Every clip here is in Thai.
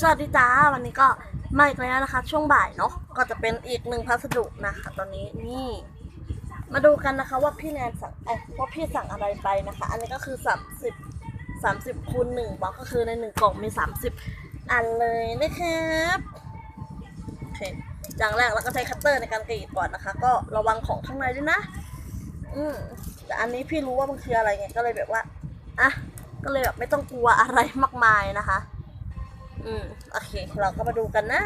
สวัสดีจ้าวันนี้ก็มาอีกแล้วนะคะ ช่วงบ่ายเนาะก็จะเป็นอีกหนึ่งพัสดุนะคะ ตอนนี้นี่ มาดูกันนะคะว่าพี่แนนสั่งเอ้ว่าพี่สั่งอะไรไปนะคะ อันนี้ก็คือสามสิบสามสิบคูณหนึ่งบล็อกก็คือในหนึ่งกล่องมีสามสิบอันเลยนะครับโอเคอย่างแรกเราก็ใช้คัตเตอร์ในการกรีดก่อนนะคะ ก็ระวังของข้างในด้วยนะ อืมแต่อันนี้พี่รู้ว่ามันคืออะไรไงก็เลยแบบว่าอะก็เลยแบบไม่ต้องกลัวอะไรมากมายนะคะ อืมโอเค เราก็มาดูกันนะ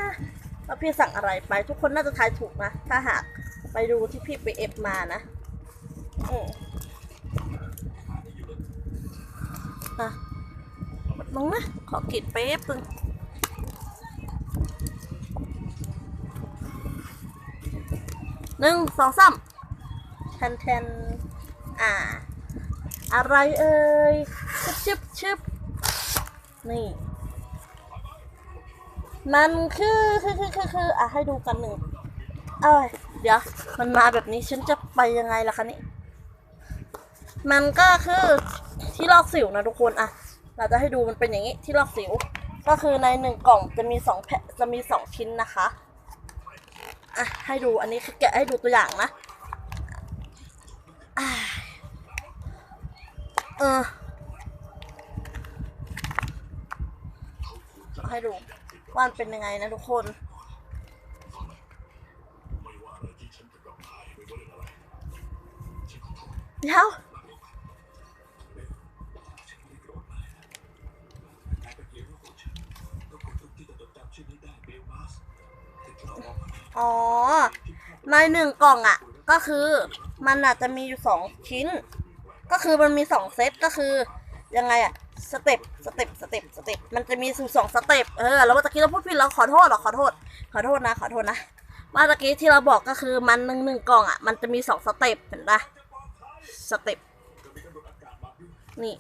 ว่าพี่สั่งอะไรไป ทุกคนน่าจะทายถูกนะ ถ้าหากไปดูที่พี่ไปเอฟมานะอืมอะมองนะ ขอกรีดเป๊บนึงหนึ่งสองสามแทนแทนอ่า อะไรเอ่ยชึบชึบชึบนี่ มันคือคือคือคือคืออะให้ดูกันหนึ่งเอ้ยเดี๋ยว มันมาแบบนี้ฉันจะไปยังไงล่ะคะนี่มันก็คือที่ลอกสิวนะทุกคนอะ เราจะให้ดูมันเป็นอย่างนี้ที่ลอกสิว ก็คือในหนึ่งกล่องจะมีสองแผ่จะมีสองชิ้นนะคะอะให้ดูอันนี้คือแกะให้ดูตัวอย่างนะอ่าเออให้ดู มันเป็นยังไงนะทุกคนเดี๋ยวอ๋อ ในหนึ่งกล่องอะ ก็คือมันอาจจะมีอยู่สองชิ้น ก็คือมันมีสองเซตก็คือ ยังไงอะสเต็ปสเต็ปสเต็ปสเต็ปมันจะมีสู่สองสเต็ปเออแล้วเมื่อกี้เราพูดผิดเราขอโทษเหรอขอโทษ ขอโทษนะ ขอโทษนะเมื่อกี้ที่เราบอกก็คือมันหนึ่งหนึ่งกล่องอะมันจะมีสองสเต็ปเห็นปะสเต็ปนี่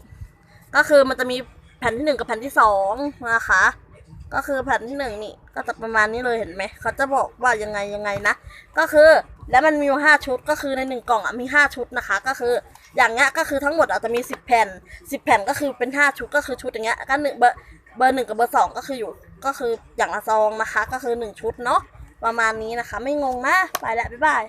ก็คือมันจะมีแผ่นที่หนึ่งกับแผ่นที่สองนะคะก็คือแผ่นที่หนึ่งนี่ก็จะประมาณนี้เลยเห็นไหมเขาจะบอกว่ายังไงยังไงนะ ก็คือแล้วมันมีห้าชุดก็คือในหนึ่งกล่องอะมีห้าชุดนะคะ ก็คือ อย่างเงี้ยก็คือทั้งหมดอาจจะมีสิบแผ่นสิบแผ่นก็คือเป็นห้าชุดก็คือชุดอย่างเงี้ยก็หนึ่งเบอร์เบอร์หนึ่งกับเบอร์สองก็คืออยู่ก็คืออย่างละซองนะคะ ก็คือหนึ่งชุดเนาะประมาณนี้นะคะ ไม่งงนะไปแล้วบ๊ายบาย